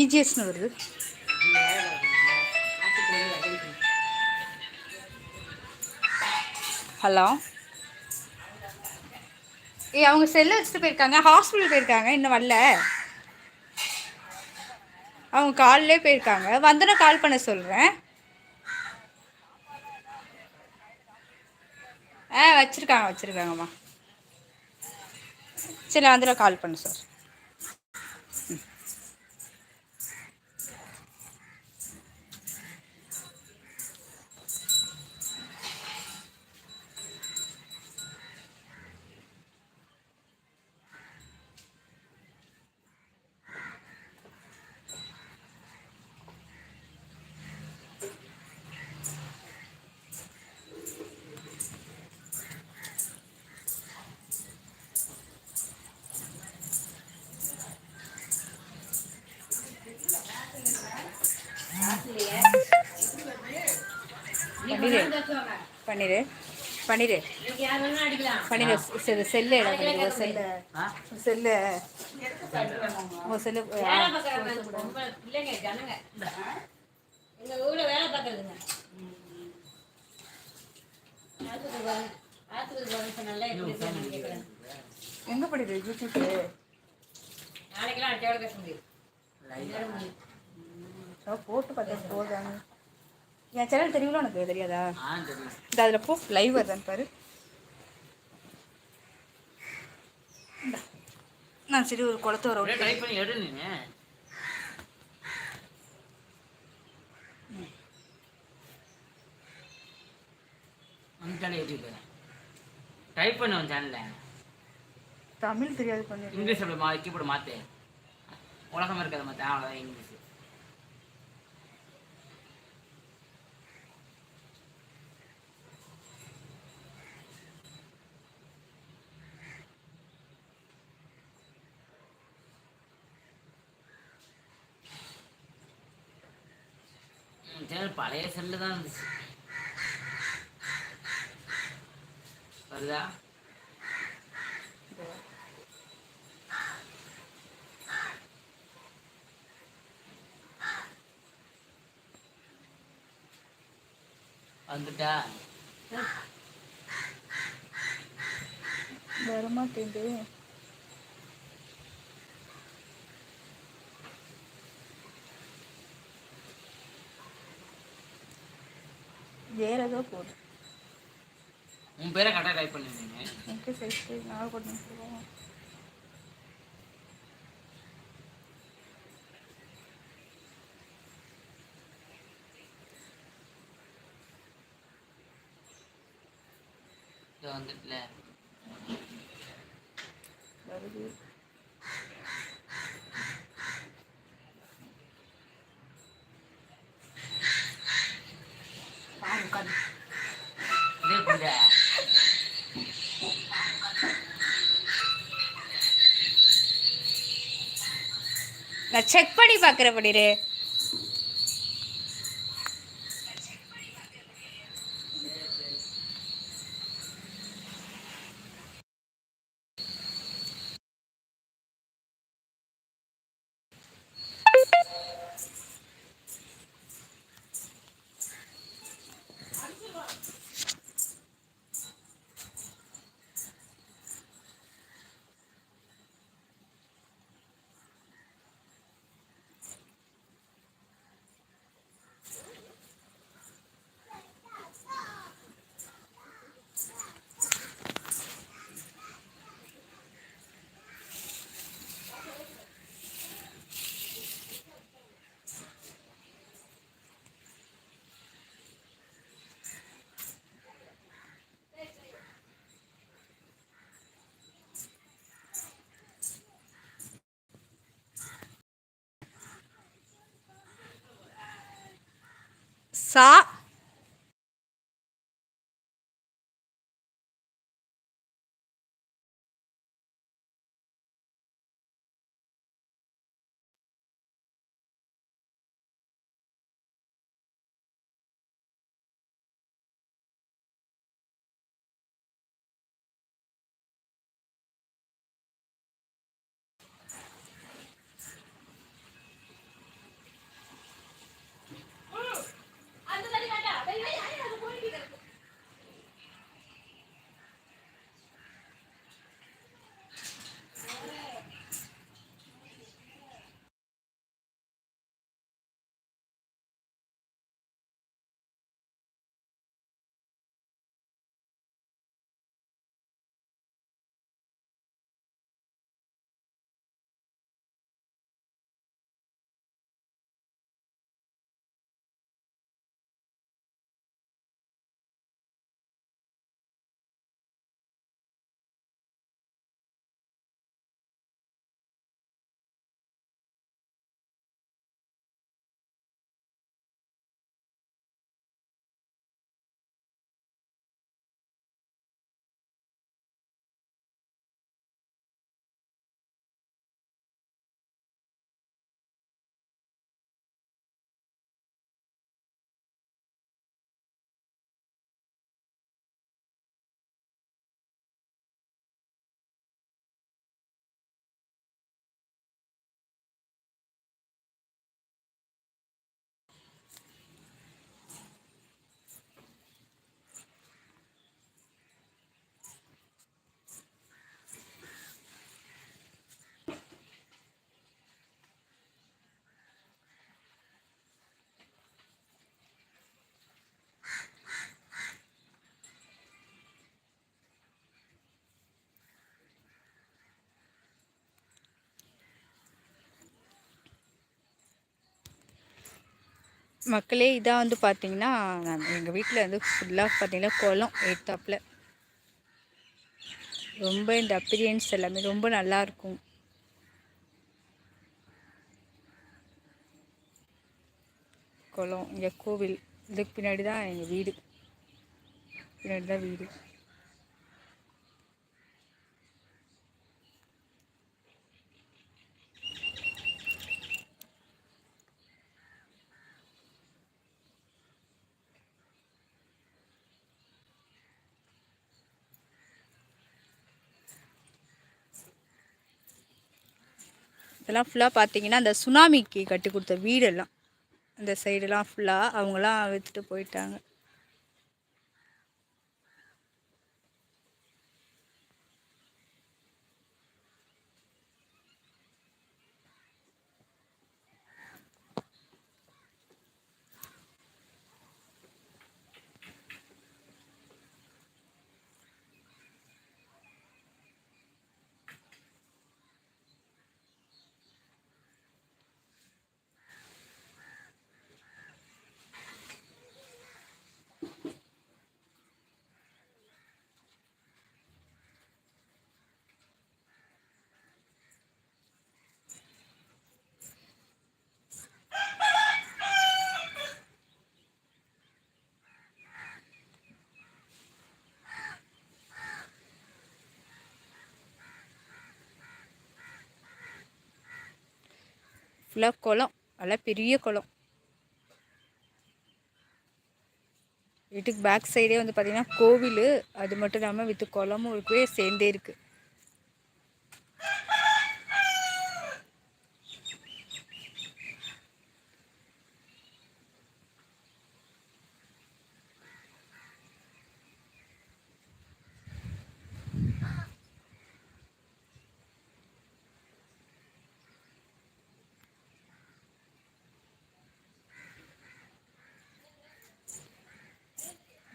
இஜிஎஸ்னு வருது. ஹலோ ஏ அவங்க செல்லை வச்சுட்டு போயிருக்காங்க. ஹாஸ்பிட்டல் போயிருக்காங்க. இன்னும் வரல. அவங்க காலிலே போயிருக்காங்க. வந்தோன்னே கால் பண்ண சொல்கிறேன் ஆ வச்சுருக்காங்க வச்சுருக்காங்கம்மா. சரி நான் கால் பண்ணு சார் பண்ணிடு பண்ணிடு பண்ணிடு செல்லு செல்லு இடம் செல்லு. செல்லு. உங்கள் செல்லு இல்லைங்க ஜனங்க. எங்க கேட்குறேன் எங்கே படிடு நாளைக்கெல்லாம் பார்த்தா போதாங்க என் சேனல் தெரியுங்களா உனக்கு? தெரியாதா? இந்த அதில் போ லைவ் வருதான்னு பாரு. நான் சரி ஒரு குளத்து வர ட்ரை பண்ணி எடு நீங்க டைப் பண்ண உன் சேனல்ல தமிழ் தெரியாது பண்ணி இங்கிலீஷ் அப்படி மா கீபோர்டு மாத்து? உலகம் இருக்கிறத மாத்த. அவ்வளோதான் இங்கிலீஷ். சேனல் பழைய செல்லு தான் இருந்துச்சு. வருதா? வந்துட்டா? வரமாட்டேங்குது வேற ஏதோ போகுது உன் பேரை கரெக்டாக டைப் பண்ணிருந்தீங்க. எனக்கு சரி நாகப்பட்டினம் போவோம் இது வந்துட்டுல வருது பாரு உட்காந்து இதே புள்ள நான் செக் பண்ணி பார்க்குறேன் பண்ணிடு மக்களே இதாக வந்து பார்த்தீங்கன்னா எங்கள் வீட்டில் வந்து ஃபுல்லாக பார்த்தீங்கன்னா குளம் எடுத்தாப்பில் ரொம்ப இந்த அப்பிரியன்ஸ் எல்லாமே ரொம்ப நல்லாயிருக்கும் குளம் இங்கே கோவில் இதுக்கு பின்னாடி தான் எங்கள் வீடு. பின்னாடி தான் வீடு. இதெல்லாம் ஃபுல்லாக பார்த்தீங்கன்னா அந்த சுனாமிக்கு கட்டி கொடுத்த வீடெல்லாம் அந்த சைடெல்லாம் ஃபுல்லாக அவங்களாம் விற்றுட்டு போயிட்டாங்க. ஃபுல்லாக குளம். நல்லா பெரிய குளம். வீட்டுக்கு பேக் சைடே வந்து பார்த்திங்கன்னா கோவில். அது மட்டும் இல்லாமல் வித்து குளமும் இருக்கவே சேர்ந்தே இருக்குது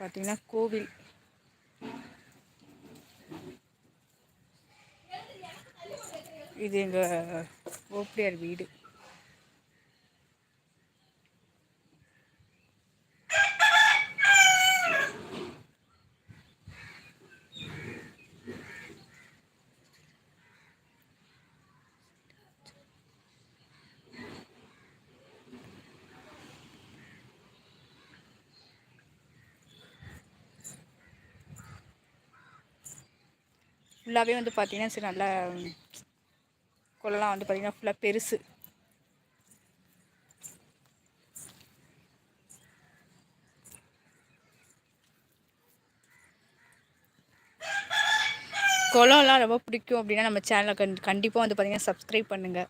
பார்த்தீங்கன்னா கோவில். இது எங்கள் ஓப்பியார் வீடு. ஃபுல்லாகவே வந்து பார்த்திங்கன்னா சரி நல்லா குளம்லாம் வந்து பார்த்திங்கன்னா ஃபுல்லாக பெருசு. குளம்லாம் ரொம்ப பிடிக்கும் அப்படின்னா நம்ம சேனலை கண் கண்டிப்பாக வந்து பார்த்திங்கன்னா சப்ஸ்கிரைப் பண்ணுங்கள்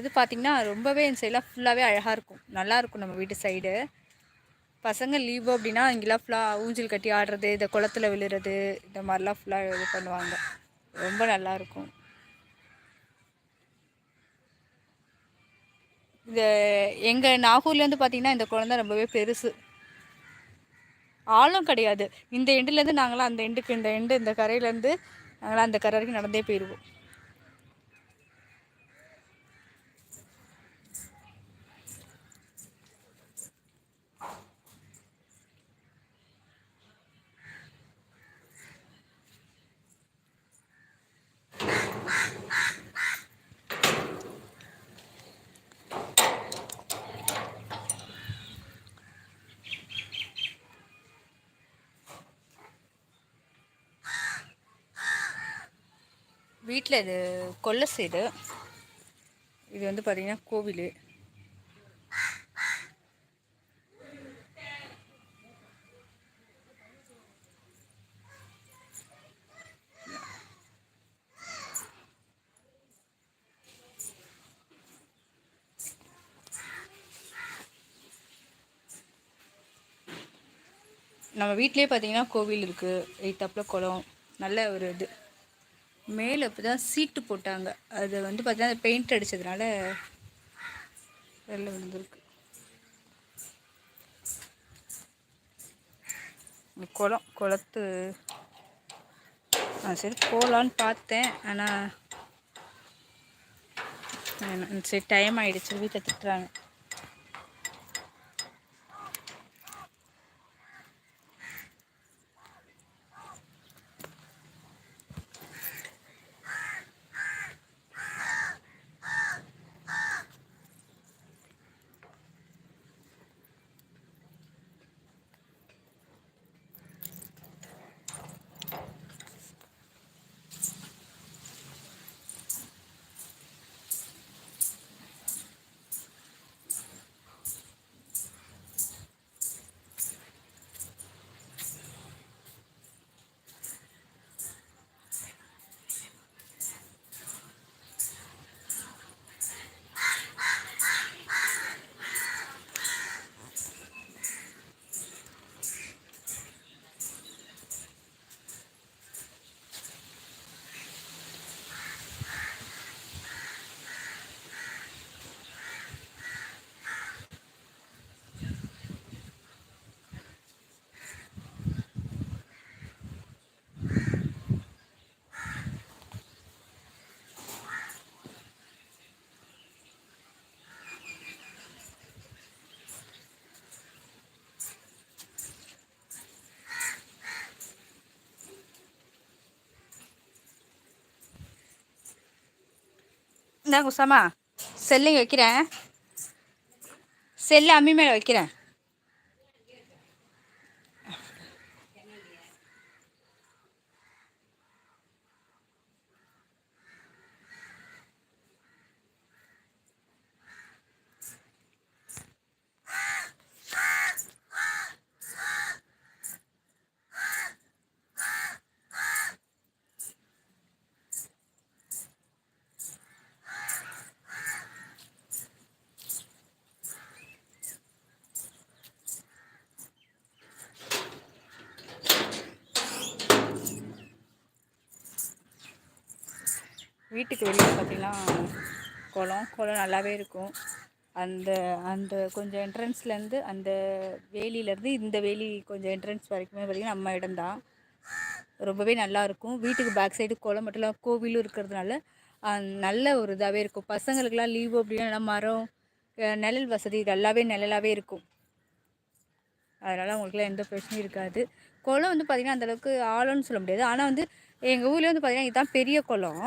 இது பார்த்திங்கன்னா ரொம்பவே இந்த சைடெலாம் ஃபுல்லாகவே அழகாக இருக்கும். நல்லாயிருக்கும் நம்ம வீட்டு சைடு பசங்க லீவு அப்படின்னா இங்கெல்லாம் ஃபுல்லாக ஊஞ்சல் கட்டி ஆடுறது இந்த குளத்துல விழுறது இந்த மாதிரிலாம் ஃபுல்லாக இது பண்ணுவாங்க. ரொம்ப நல்லாயிருக்கும் இந்த எங்கள் நாகூர்லேருந்து பார்த்திங்கன்னா இந்த குழந்தை ரொம்பவே பெருசு. ஆழம் கிடையாது. இந்த எண்டுலேருந்து நாங்களாம் அந்த எண்டுக்கு இந்த எண்டு இந்த கரையிலேருந்து நாங்களாம் அந்த கரை வரைக்கும் நடந்தே போயிடுவோம் வீட்டில் இது கொல்ல சைடு. இது வந்து பார்த்திங்கன்னா கோவில். நம்ம வீட்டிலே பார்த்தீங்கன்னா கோவில் இருக்குது எய்த்தாப்பில் குளம். நல்ல ஒரு இது. மேலே இப்போ தான் சீட்டு போட்டாங்க. அது வந்து பார்த்தீங்கன்னா பெயிண்ட் அடித்ததுனால வெளில விழுந்திருக்கு. குளம் குளத்து ஆ சரி போகலான்னு பார்த்தேன். ஆனால் சரி டைம் ஆகிடுச்சு வீட்டை திட்டுறாங்க. இந்தாங்க உசாமா செல்லுங்க வைக்கிறேன். செல்லு அம்மி மேலே வைக்கிறேன். வீட்டுக்கு வெளியே பார்த்தீங்கன்னா குளம் குளம் நல்லாவே இருக்கும். அந்த அந்த கொஞ்சம் என்ட்ரன்ஸ்லேருந்து அந்த வேலியிலேருந்து இந்த வேலி கொஞ்சம் என்ட்ரன்ஸ் வரைக்குமே பார்த்தீங்கன்னா நம்ம இடம்தான். ரொம்பவே நல்லாயிருக்கும் வீட்டுக்கு பேக் சைடு குளம் மட்டும் இல்லாமல் கோவிலும் இருக்கிறதுனால நல்ல ஒரு இதாகவே இருக்கும். பசங்களுக்கெல்லாம் லீவு அப்படின்னா மரம் நிழல் வசதி நல்லாவே நிழலாகவே இருக்கும். அதனால் அவங்களுக்குலாம் எந்த பிரச்சனையும் இருக்காது. குளம் வந்து பார்த்திங்கன்னா அந்தளவுக்கு ஆழம்னு சொல்ல முடியாது. ஆனால் வந்து எங்கள் ஊரில் வந்து பார்த்திங்கன்னா இதுதான் பெரிய குளம்.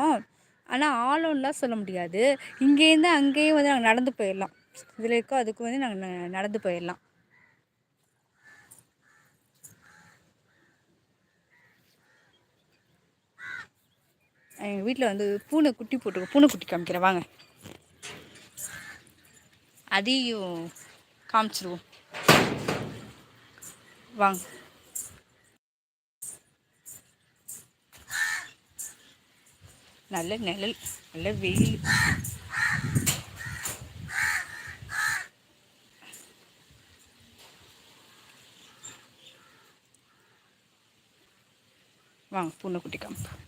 ஆனால் ஆழம்லாம் சொல்ல முடியாது. இங்கேருந்து அங்கேயும் வந்து நாங்கள் நடந்து போயிடலாம் இதில் இருக்கோ அதுக்கு வந்து நாங்கள் நடந்து போயிடலாம் எங்கள் வீட்டில் வந்து பூனை குட்டி போட்டுருக்கோம் பூனை குட்டி காமிக்கிறேன். வாங்க. அதையும் காமிச்சிருவோம். வாங்க. நல்ல நிழல் நல்ல வெயில். வாங்க பூனைக்குட்டி காமிப்போம்.